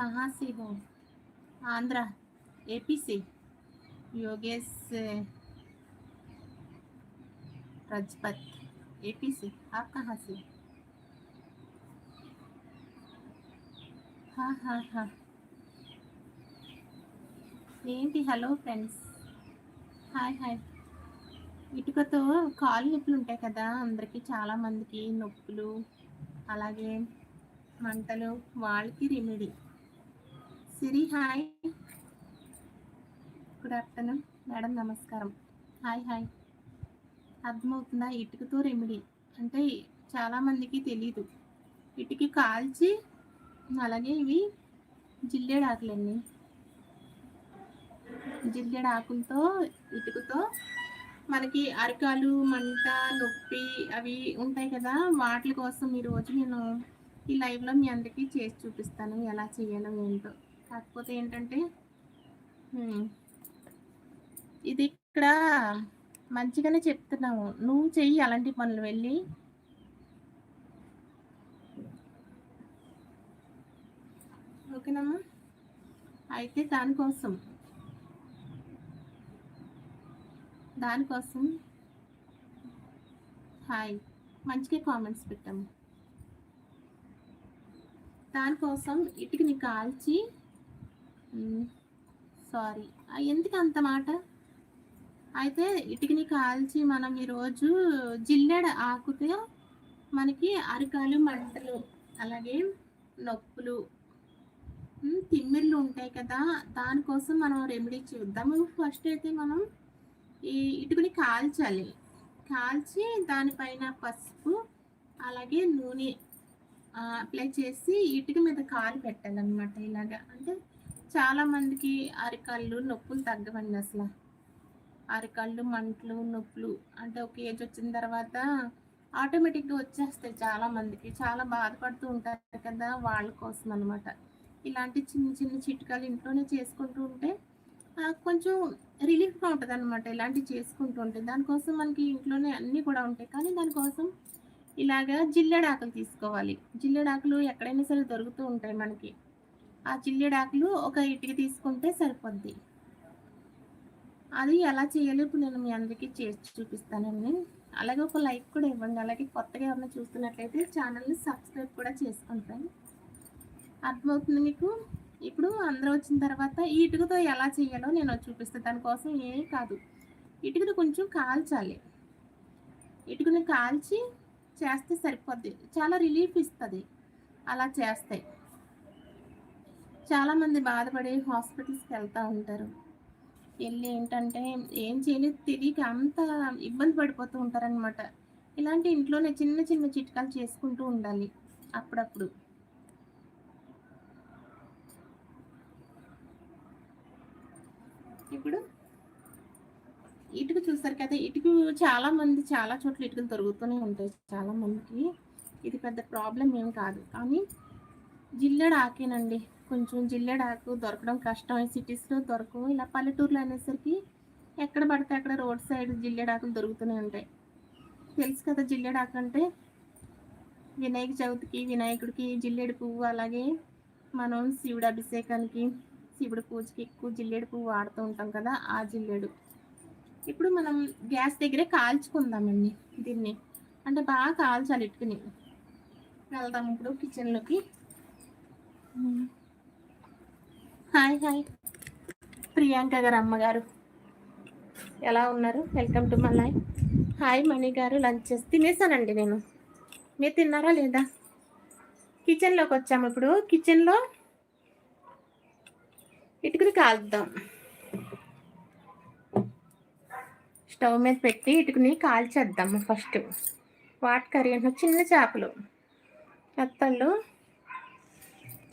कहाँ से हो आंध्रा एपी से योगेश रजपत एपी से आप कहाँ से हाँ हाँ हाँ ఏంటి హలో ఫ్రెండ్స్ హాయ్ హాయ్ ఇటుకతో కాలు నొప్పులు ఉంటాయి కదా అందరికీ చాలా మందికి నొప్పులు అలాగే మంటలు వాళ్ళకి remedy Siri hi. Good afternoon. Madam నమస్కారం. Hi hi. అర్థమవుతుందా? ఇటుకతో రెమెడీ. అంటే చాలామందికి తెలీదు. ఇటుకి కాల్చి అలాగే ఇవి జిల్లేడు ఆకులండి జిల్లేడు ఆకులతో ఇటుకతో మనకి అరికాలు మంట నొప్పి అవి ఉంటాయి కదా? వాటి కోసం ఈరోజు నేను ఈ లైవ్లో మీ అందరికీ చేసి చూపిస్తాను. ఎలా చేయాలో ఏంటో. కాకపోతే ఏంటంటే ఇది ఇక్కడ మంచిగానే చెప్తున్నాము. నువ్వు చెయ్యి అలాంటి పనులు వెళ్ళి. ఓకేనమ్మా? అయితే దానికోసం. దానికోసం హాయ్. మంచిగా కామెంట్స్ పెట్టాము. దానికోసం ఇటుకని కాల్చి సారీ. ఎందుకు అంత మాట? అయితే ఇటుకని కాల్చి మనం ఈరోజు జిల్లెడ ఆకుతే మనకి అరికాలు మంటలు అలాగే నొప్పులు తిమ్మిర్లు ఉంటాయి కదా దానికోసం మనం రెమెడీ చూద్దాము. ఫస్ట్ అయితే మనం ఈ ఇటుకని కాల్చాలి. కాల్చి దానిపైన పసుపు అలాగే నూనె అప్లై చేసి ఇటుక మీద కాలు పెట్టాలన్నమాట ఇలాగా. అంటే చాలా మందికి అరికాళ్ళు నొప్పులు తగ్గవండి అసలు. అరికాళ్ళు మంటలు నొప్పులు అంటే ఒక ఏజ్ వచ్చిన తర్వాత ఆటోమేటిక్గా వచ్చేస్తాయి చాలా మందికి. చాలా బాధపడుతూ ఉంటారు కదా వాళ్ళ కోసం అనమాట ఇలాంటి చిన్న చిన్న చిట్కాలు ఇంట్లోనే చేసుకుంటూ ఉంటే కొంచెం రిలీఫ్గా ఉంటుంది అనమాట ఇలాంటివి చేసుకుంటూ ఉంటే. దానికోసం మనకి ఇంట్లోనే అన్నీ కూడా ఉంటాయి. కానీ దానికోసం ఇలాగా జిల్లెడాకులు తీసుకోవాలి. జిల్లెడాకులు ఎక్కడైనా సరే దొరుకుతూ ఉంటాయి మనకి. ఆ చిల్లిడాకులు ఒక ఇటుక తీసుకుంటే సరిపోద్ది. అది ఎలా చేయాలో ఇప్పుడు నేను మీ అందరికీ చేసి చూపిస్తానండి. అలాగే ఒక లైక్ కూడా ఇవ్వండి. అలాగే కొత్తగా ఎవరైనా చూస్తున్నట్లయితే ఛానల్ని సబ్స్క్రైబ్ కూడా చేసుకుంటాను అర్థమవుతుంది మీకు? ఇప్పుడు అందరూ వచ్చిన తర్వాత ఈ ఇటుకతో ఎలా చేయాలో నేను చూపిస్తాను దానికోసం ఏమీ కాదు. ఇటుకను కొంచెం కాల్చాలి. ఇటుకని కాల్చి చేస్తే సరిపోద్ది. చాలా రిలీఫ్ ఇస్తుంది. అలా చేస్తాయి చాలామంది బాధపడి హాస్పిటల్స్కి వెళ్తూ ఉంటారు. వెళ్ళి ఏంటంటే ఏం చేయలేదు తెలియక అంత ఇబ్బంది పడిపోతూ ఉంటారనమాట ఇలాంటి ఇంట్లోనే చిన్న చిన్న చిట్కాలు చేసుకుంటూ ఉండాలి అప్పుడప్పుడు. ఇప్పుడు ఇటుక చూస్తారు కదా ఇటుక చాలా మంది చాలా చోట్ల ఇటుకలు దొరుకుతూనే ఉంటాయి చాలా మందికి ఇది పెద్ద ప్రాబ్లం ఏం కాదు. కానీ జిల్లెడ ఆకేనండి. కొంచెం జిల్లెడాకు దొరకడం కష్టం. సిటీస్లో దొరకవు. ఇలా పల్లెటూర్లో అనేసరికి ఎక్కడ పడితే అక్కడ రోడ్ సైడ్ జిల్లెడాకులు దొరుకుతూనే ఉంటాయి. తెలుసు కదా జిల్లెడాకు అంటే వినాయక చవితికి వినాయకుడికి జిల్లేడు పువ్వు అలాగే మనం శివుడు అభిషేకానికి శివుడు పూజకి ఎక్కువ జిల్లేడు పువ్వు వాడుతూ ఉంటాం కదా ఆ జిల్లేడు. ఇప్పుడు మనం గ్యాస్ దగ్గరే కాల్చుకుందామండి దీన్ని. అంటే బాగా కాల్చాలి ఇటుకుని. వెళ్దాం ఇప్పుడు కిచెన్లోకి హాయ్ హాయ్. ప్రియాంక గారు అమ్మగారు. ఎలా ఉన్నారు? Welcome to my life. Hi Mani గారు. లంచ్ చేసి తినేసానండి నేను. మీరు తిన్నారా లేదా? కిచెన్లోకి వచ్చాము ఇప్పుడు. కిచెన్లో ఇటుకుని కాల్చుదాం. స్టవ్ మీద పెట్టి ఇటుకుని కాల్చేద్దాము ఫస్ట్. వాట్ కర్రీ అంటే చిన్న చేపలు. మెత్తళ్ళు.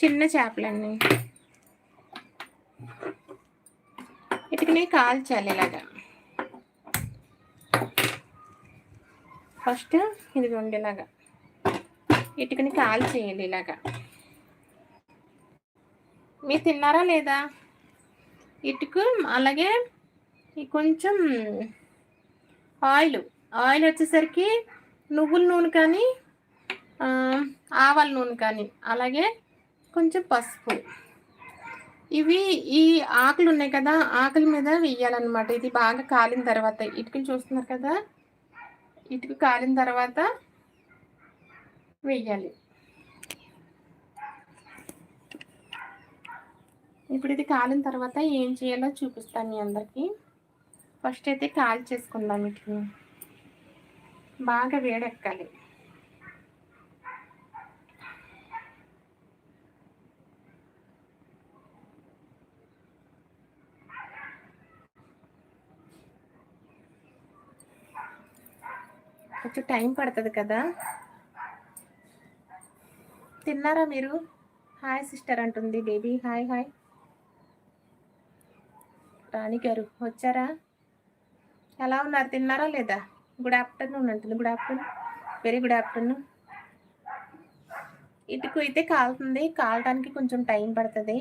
చిన్న చేపలండి. ఇటుకుని కాల్చాలి ఇలాగా. ఫస్ట్ ఇది ఉండేలాగా. ఇటుకని కాల్చేయండి ఇలాగా. మీరు తిన్నారా లేదా? ఇటుకు అలాగే కొంచెం ఆయిల్. ఆయిల్ వచ్చేసరికి నువ్వుల నూనె కానీ ఆవాల నూనె కానీ అలాగే కొంచెం పసుపు. ఇవి ఈ ఆకులు ఉన్నాయి కదా ఆకుల మీద వెయ్యాలన్నమాట. ఇది బాగా కాలిన తర్వాత ఇటుకలు చూస్తున్నారు కదా? ఇటుక కాలిన తర్వాత వెయ్యాలి. ఇప్పుడు ఇది కాలిన తర్వాత ఏం చేయాలో చూపిస్తాను మీ అందరికీ. ఫస్ట్ అయితే కాల్ చేసుకుందాం ఇటు బాగా వేడెక్కాలి. కొంచెం టైం పడుతుంది కదా. తిన్నారా మీరు? హాయ్ సిస్టర్ అంటుంది బేబీ. Hi hi. రాణి గారు వచ్చారా? ఎలా ఉన్నారు? తిన్నారా లేదా? గుడ్ ఆఫ్టర్నూన్ అంటుంది. Good afternoon. Very good afternoon. ఇటుకు అయితే కాలుతుంది. కాలటానికి కొంచెం టైం పడుతుంది.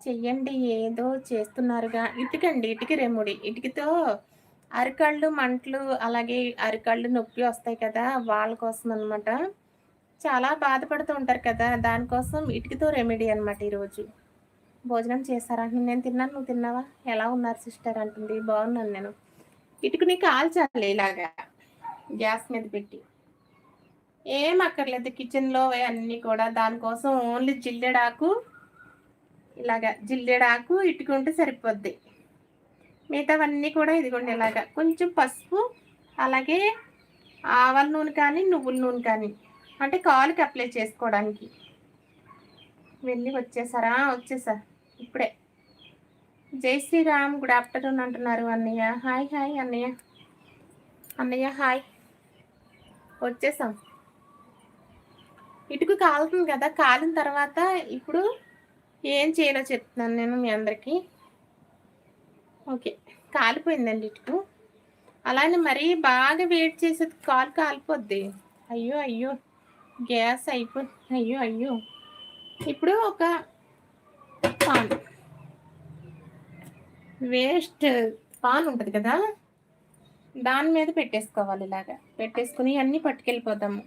చెయ్యండి. ఏదో చేస్తున్నారుగా. ఇటుకండి. ఇటుక రెముడి. ఇటుకతో అరికళ్ళు మంటలు అలాగే అరికళ్ళు నొప్పి వస్తాయి కదా వాళ్ళ కోసం అనమాట చాలా బాధపడుతూ ఉంటారు కదా దానికోసం ఇటుకతో రెమెడీ అనమాట ఈరోజు. భోజనం చేస్తారా నేను తిన్నాను? నువ్వు తిన్నావా? ఎలా ఉన్నారు సిస్టర్? అంటుంది. బాగున్నాను నేను. ఇటుకుని కాల్చాలి ఇలాగా గ్యాస్ మీద పెట్టి. ఏం అక్కర్లేదు కిచెన్లో అన్నీ కూడా దానికోసం ఓన్లీ జిల్లెడాకు ఇలాగా జిల్లెడాకు ఇటుకుంటే సరిపోద్ది. మిగతావన్నీ కూడా ఇదిగోండి ఇలాగా. కొంచెం పసుపు అలాగే ఆవల నూనె కానీ నువ్వుల నూనె కానీ. అంటే కాలుకి అప్లై చేసుకోవడానికి. వెళ్ళి వచ్చేసారా? వచ్చేసా. ఇప్పుడే. జై శ్రీరామ్ గుడ్ ఆఫ్టర్నూన్ అంటున్నారు అన్నయ్య. హాయ్ హాయ్ అన్నయ్య. అన్నయ్య హాయ్. వచ్చేసాం. ఇటుకు కాలుతుంది కదా. కాలిన తర్వాత ఇప్పుడు ఏం చేయాలో చెప్తున్నాను నేను మీ అందరికీ. ఓకే. కాలిపోయిందండి ఇటుకు. అలానే మరీ బాగా వెయిట్ చేసేది కాలు కాలిపోద్ది. అయ్యో అయ్యో. గ్యాస్ అయిపో అయ్యో అయ్యో. ఇప్పుడు ఒక పాన్. వేస్ట్ పాన్ ఉంటుంది కదా దాని మీద పెట్టేసుకోవాలి ఇలాగా. పెట్టేసుకుని అన్నీ పట్టుకెళ్ళిపోతాము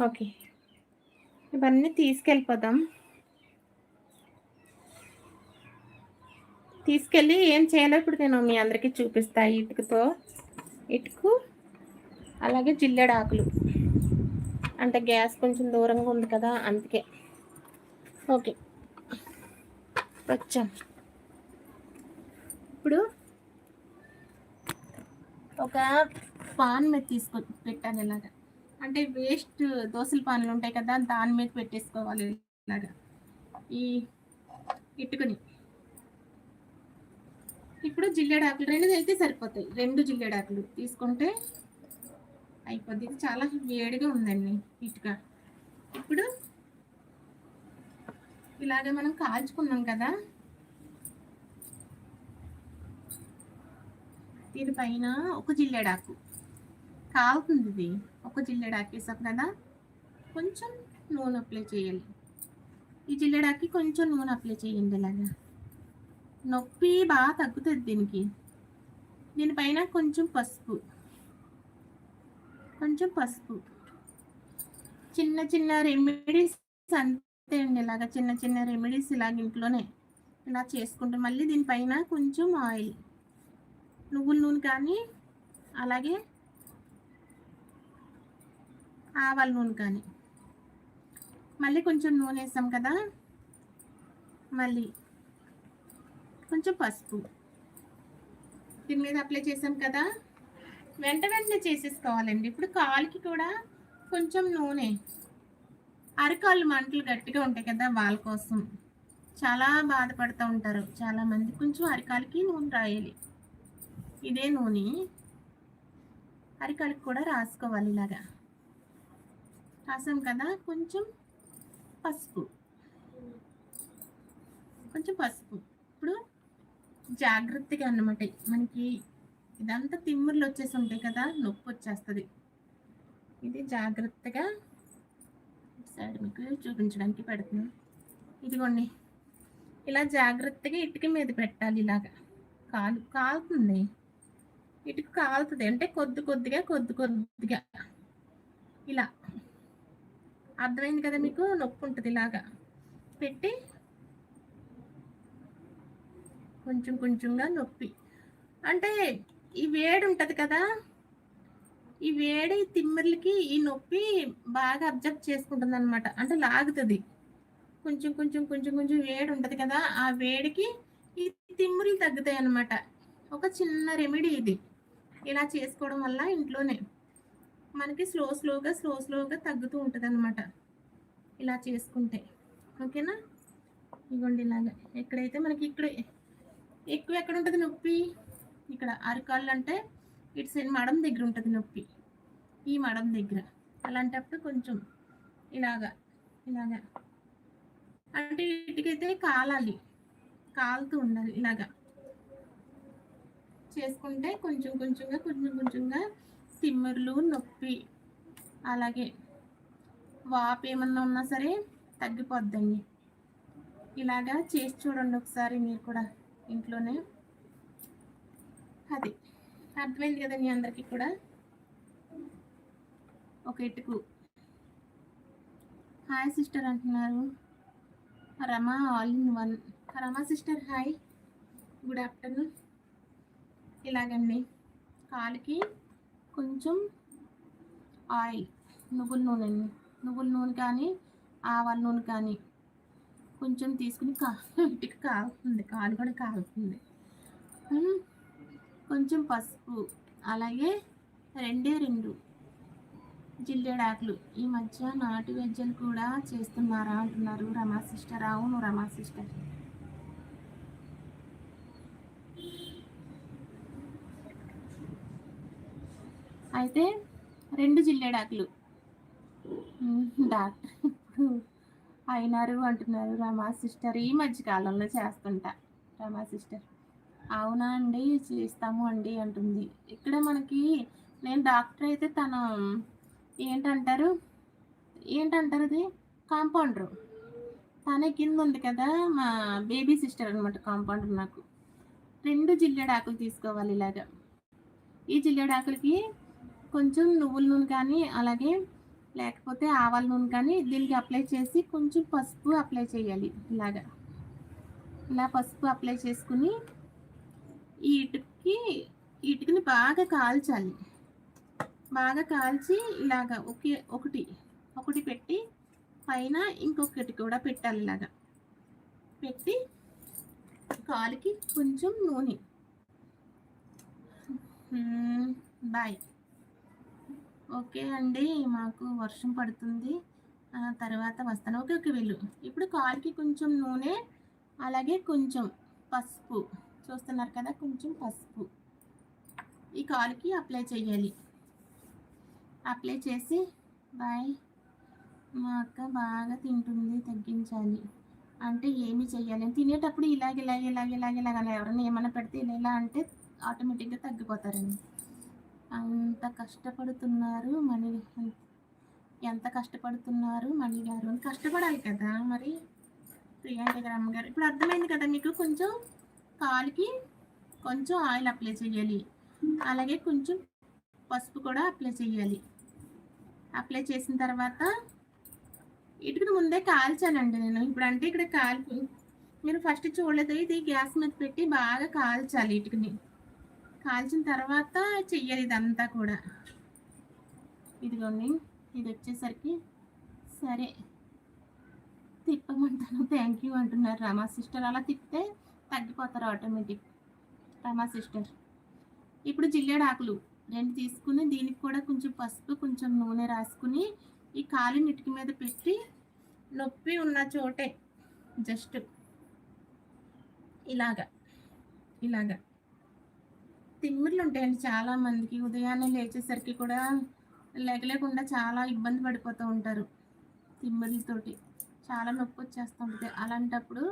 ఓకే. ఇవన్నీ తీసుకెళ్ళిపోదాం. తీసుకెళ్ళి ఏం చేయాలో ఇప్పుడు నేను మీ అందరికీ చూపిస్తా. ఇటుకతో ఇటుకు అలాగే జిల్లెడ ఆకులు. అంటే గ్యాస్ కొంచెం దూరంగా ఉంది కదా అందుకే. ఓకే. వచ్చాం. ఇప్పుడు ఒక పాన్ మీద తీసుకొని పెట్టాను ఇలాగా. అంటే వేస్ట్ దోశల పాన్లు ఉంటాయి కదా దాని మీద పెట్టేసుకోవాలి ఇలాగా. ఈ ఇటుకుని. ఇప్పుడు జిల్లేడాకులు రెండు అయితే సరిపోతాయి. రెండు జిల్లేడాకులు తీసుకుంటే అయిపోద్ది. ఇది చాలా వేడిగా ఉందండి ఇటుగా ఇప్పుడు ఇలాగే మనం కాల్చుకున్నాం కదా దీనిపైన ఒక జిల్లేడాకు కాలుతుంది ఇది ఒక జిల్లేడాకు వేసాం కదా కొంచెం నూనె అప్లై చేయాలి. ఈ జిల్లేడాకి కొంచెం నూనె అప్లై చేయండి ఇలాగా. నొప్పి బాగా తగ్గుతుంది దీనికి. దీనిపైన కొంచెం పసుపు. కొంచెం పసుపు. చిన్న చిన్న రెమెడీస్ అంతే అండి ఇలాగ చిన్న చిన్న రెమెడీస్ ఇలాగ ఇంట్లోనే ఇలా చేసుకుంటాం మళ్ళీ దీనిపైన కొంచెం ఆయిల్. నువ్వుల నూనె కానీ అలాగే ఆవాల నూనె కానీ. మళ్ళీ కొంచెం నూనె వేసాం కదా. మళ్ళీ కొంచెం పసుపు. దీని మీద అప్లై చేసాం కదా? వెంట వెంటనే చేసేసుకోవాలండి. ఇప్పుడు కాలుకి కూడా కొంచెం నూనె. అరకాళ్ళు మంటలు గట్టిగా ఉంటాయి కదా వాళ్ళ కోసం. చాలా బాధపడుతూ ఉంటారు. చాలామంది కొంచెం అరికాలకి నూనె రాయాలి. ఇదే నూనె. అరికాలకి కూడా రాసుకోవాలి ఇలాగా. రాసాం కదా? కొంచెం పసుపు. కొంచెం పసుపు. ఇప్పుడు జాగ్రత్తగా అన్నమాట. మనకి ఇదంతా తిమ్ముర్లు వచ్చేసి ఉంటాయి కదా నొప్పి వచ్చేస్తుంది. ఇది జాగ్రత్తగా సైడ్ మీకు చూపించడానికి పెడుతుంది ఇదిగోండి. ఇలా జాగ్రత్తగా ఇటుక మీద పెట్టాలి ఇలాగా. కాలు కాలుతుంది. ఇటుక కాలుతుంది. అంటే కొద్ది కొద్దిగా కొద్ది కొద్దిగా. ఇలా. అర్థమైంది కదా మీకు? నొప్పి ఉంటుంది ఇలాగా. పెట్టి కొంచెం కొంచెంగా నొప్పి. అంటే ఈ వేడి ఉంటుంది కదా? ఈ వేడి తిమ్మిర్లకి ఈ నొప్పి బాగా అబ్జర్వ్ చేసుకుంటుంది అనమాట అంటే లాగుతుంది. కొంచెం కొంచెం కొంచెం కొంచెం వేడి ఉంటుంది కదా? ఆ వేడికి ఈ తిమ్మిర్లు తగ్గుతాయి అన్నమాట. ఒక చిన్న రెమెడీ ఇది. ఇలా చేసుకోవడం వల్ల ఇంట్లోనే మనకి స్లో స్లోగా స్లో స్లోగా తగ్గుతూ ఉంటుంది అనమాట ఇలా చేసుకుంటే. ఓకేనా? ఇగోండి ఇలాగా. ఎక్కడైతే మనకి ఇక్కడ ఎక్కువ ఎక్కడ ఉంటుంది నొప్పి? ఇక్కడ అరికాళ్ళు అంటే ఇటు సైడ్ మడం దగ్గర ఉంటుంది నొప్పి. ఈ మడం దగ్గర. అలాంటప్పుడు కొంచెం ఇలాగా ఇలాగా. అంటే వీటికైతే కాలాలి. కాలుతూ ఉండాలి ఇలాగా. చేసుకుంటే కొంచెం కొంచెంగా కొంచెం కొంచెంగా తిమ్మిర్లు నొప్పి అలాగే వాపు ఏమన్నా ఉన్నా సరే తగ్గిపోద్దండి. ఇలాగా చేసి చూడండి ఒకసారి మీరు కూడా. ఇంట్లోనే. అది. అర్థమైంది కదా మీ అందరికీ కూడా? ఒక ఇటుకు. హాయ్ సిస్టర్ అంటున్నారు. Rama all in one. Rama sister hi. Good afternoon. ఇలాగండి. కాలుకి కొంచెం ఆయిల్. నువ్వుల నూనె నువ్వుల నూనె కానీ ఆవాల నూనె కానీ. కొంచెం తీసుకుని కా ఇంటికి కాలుతుంది కాలు కూడా కాలుతుంది. కొంచెం పసుపు అలాగే రెండే రెండు జిల్లేడాకులు. ఈ మధ్య నాటు వెజ్జలు కూడా చేస్తున్నారా అంటున్నారు రమా సిస్టర్ అవును రమా సిస్టర్ అయితే రెండు జిల్లేడాకులు. డాక్టర్ అయినారు అంటున్నారు రమా సిస్టర్. ఈ మధ్య కాలంలో చేస్తుంటా రమా సిస్టర్. అవునా అండి? చేస్తాము అండి అంటుంది. ఇక్కడ మనకి నేను డాక్టర్ అయితే తను ఏంటంటారు? ఏంటంటారు అది? కాంపౌండర్. తనే కింద ఉంది కదా మా బేబీ సిస్టర్ అనమాట కాంపౌండర్ నాకు. రెండు జిల్లేడాకులు తీసుకోవాలి ఇలాగా. ఈ జిల్లేడాకులకి కొంచెం నువ్వుల నూనె కానీ అలాగే లేకపోతే ఆవాల నూనె కానీ దీనికి అప్లై చేసి కొంచెం పసుపు అప్లై చేయాలి ఇలాగా. ఇలా పసుపు అప్లై చేసుకుని ఈ ఇటుకి ఇటుకని బాగా కాల్చాలి. బాగా కాల్చి ఇలాగా ఒకే ఒకటి ఒకటి పెట్టి పైన ఇంకొకటి కూడా పెట్టాలి ఇలాగా. పెట్టి కాలుకి కొంచెం నూనె. బాయ్. ఓకే అండి మాకు వర్షం పడుతుంది. తర్వాత వస్తాను. ఓకే ఓకే వెళ్ళు. ఇప్పుడు కాల్కి కొంచెం నూనె అలాగే కొంచెం పసుపు. చూస్తున్నారు కదా కొంచెం పసుపు. ఈ కాల్కి అప్లై చేయాలి. అప్లై చేసి బాయ్. మా అక్క బాగా తింటుంది తగ్గించాలి. అంటే ఏమి చేయాలి? తినేటప్పుడు ఇలాగ ఇలాగ ఇలాగ ఇలాగ ఇలాగ ఎవరైనా ఏమైనా పెడితే ఇలా ఇలా అంటే ఆటోమేటిక్గా తగ్గిపోతారండి. అంత కష్టపడుతున్నారు మణి ఎంత కష్టపడుతున్నారు మణి గారు? కష్టపడాలి కదా మరి? ప్రియాంక గారు అమ్మగారు ఇప్పుడు అర్థమైంది కదా మీకు? కొంచెం కాలుకి కొంచెం ఆయిల్ అప్లై చేయాలి. అలాగే కొంచెం పసుపు కూడా అప్లై చేయాలి. అప్లై చేసిన తర్వాత ఇటుకు ముందే కాల్చానండి నేను. ఇప్పుడు అంటే ఇక్కడ కాల్పు మీరు ఫస్ట్ చూడలేదు ఇది గ్యాస్ మీద పెట్టి బాగా కాల్చాలి ఇటుకని. కాల్చిన తర్వాత చెయ్యాలి ఇదంతా కూడా. ఇదిగోండి ఇది వచ్చేసరికి సరే. తిప్పమంటాను. థ్యాంక్ యూ అంటున్నారు రమా సిస్టర్. అలా తిప్పితే తగ్గిపోతారు ఆటోమేటిక్ రమా సిస్టర్ ఇప్పుడు జిల్లేడు ఆకులు రెండు తీసుకుని దీనికి కూడా కొంచెం పసుపు కొంచెం నూనె రాసుకుని ఈ కాలి నిటికి మీద పెట్టి నొప్పి ఉన్న చోటే. జస్ట్ ఇలాగా ఇలాగా. తిమ్మిర్లు ఉంటాయండి చాలా మందికి ఉదయాన్నే లేచేసరికి కూడా లేకలేకుండా చాలా ఇబ్బంది పడిపోతూ ఉంటారు తిమ్మిర్లతోటి. చాలా నొప్పి వచ్చేస్తూ ఉంటుంది. అలాంటప్పుడు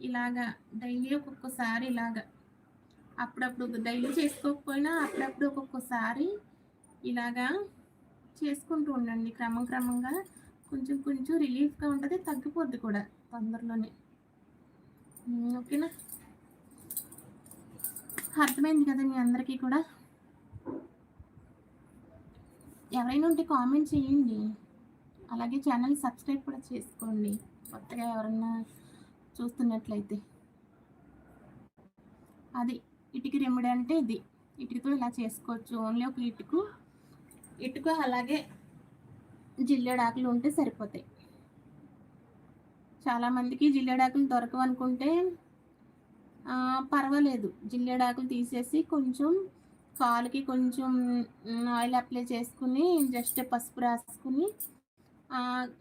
ఇలాగా డైలీ ఒక్కొక్కసారి ఇలాగా అప్పుడప్పుడు డైలీ చేసుకోకపోయినా అప్పుడప్పుడు ఒక్కొక్కసారి ఇలాగా చేసుకుంటూ ఉండండి. క్రమం క్రమంగా కొంచెం కొంచెం రిలీఫ్గా ఉంటుంది తగ్గిపోద్ది కూడా తొందరలోనే. ఓకేనా? అర్థమైంది కదా మీ అందరికీ కూడా? ఎవరైనా ఉంటే కామెంట్ చేయండి. అలాగే ఛానల్ సబ్స్క్రైబ్ కూడా చేసుకోండి. కొత్తగా ఎవరన్నా చూస్తున్నట్లయితే. అది ఇటుక రెమెడీ అంటే ఇది. ఇటుకతో ఇలా చేసుకోవచ్చు. ఓన్లీ ఒక ఇటుకు ఇటుక అలాగే జిల్లేడాకులు ఉంటే సరిపోతాయి. చాలామందికి జిల్లేడాకులు దొరకవనుకుంటే పర్వాలేదు. జిల్లేడాకులు తీసేసి కొంచెం కాలుకి కొంచెం ఆయిల్ అప్లై చేసుకుని జస్ట్ పసుపు రాసుకుని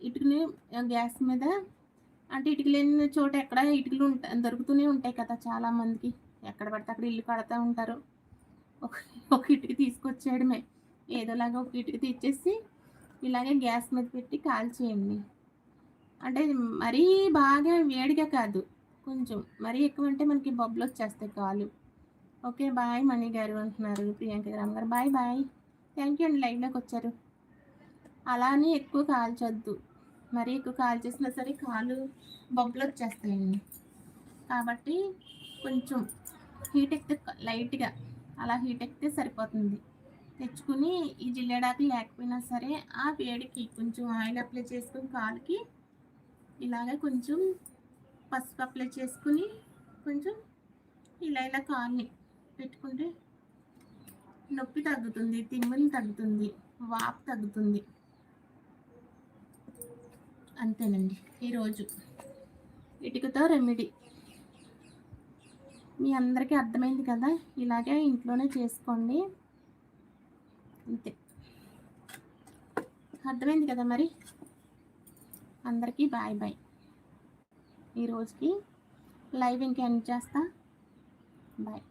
ఇటుకని గ్యాస్ మీద అంటే ఇటుక లేని చోట ఎక్కడ ఇటుకలు ఉంటా దొరుకుతూనే ఉంటాయి కదా చాలా మందికి. ఎక్కడ పడితే అక్కడ ఇల్లు కడతా ఉంటారు. ఒక ఒక ఇటుక తీసుకొచ్చేయడమే. ఏదోలాగా ఒక ఇటుక తెచ్చేసి ఇలాగే గ్యాస్ మీద పెట్టి కాల్చేయండి. అంటే మరీ బాగా వేడిగా కాదు. కొంచెం. మరీ ఎక్కువ అంటే మనకి బొబ్బలు వచ్చేస్తాయి కాలు. ఓకే బాయ్ మణి గారు అంటున్నారు. ప్రియాంక రామ్ గారు బాయ్ బాయ్. థ్యాంక్ యూ అండి లైవ్లోకి వచ్చారు. అలానే ఎక్కువ కాల్చొద్దు. మరీ ఎక్కువ కాల్చేసినా సరే కాలు బొబ్బలు వచ్చేస్తాయండి. కాబట్టి కొంచెం హీట్ ఎక్కితే లైట్గా అలా హీట్ ఎక్కితే సరిపోతుంది. తెచ్చుకుని ఈ జిల్లేడాకు లేకపోయినా సరే ఆ వేడికి కొంచెం ఆయిల్ అప్లై చేసుకుని కాలుకి ఇలాగ కొంచెం పసుపు అప్లై చేసుకుని కొంచెం ఇలా ఇలా కాల్ని పెట్టుకుంటే నొప్పి తగ్గుతుంది తిమ్మిని తగ్గుతుంది వాపు తగ్గుతుంది. అంతేనండి ఈరోజు. ఇటుకతో రెమెడీ. మీ అందరికీ అర్థమైంది కదా? ఇలాగే ఇంట్లోనే చేసుకోండి. అంతే. అర్థమైంది కదా మరి? అందరికీ బాయ్ బాయ్. ఈ రోజుకి లైవ్ ఇంకా ఎండ్ చేస్తా? బాయ్.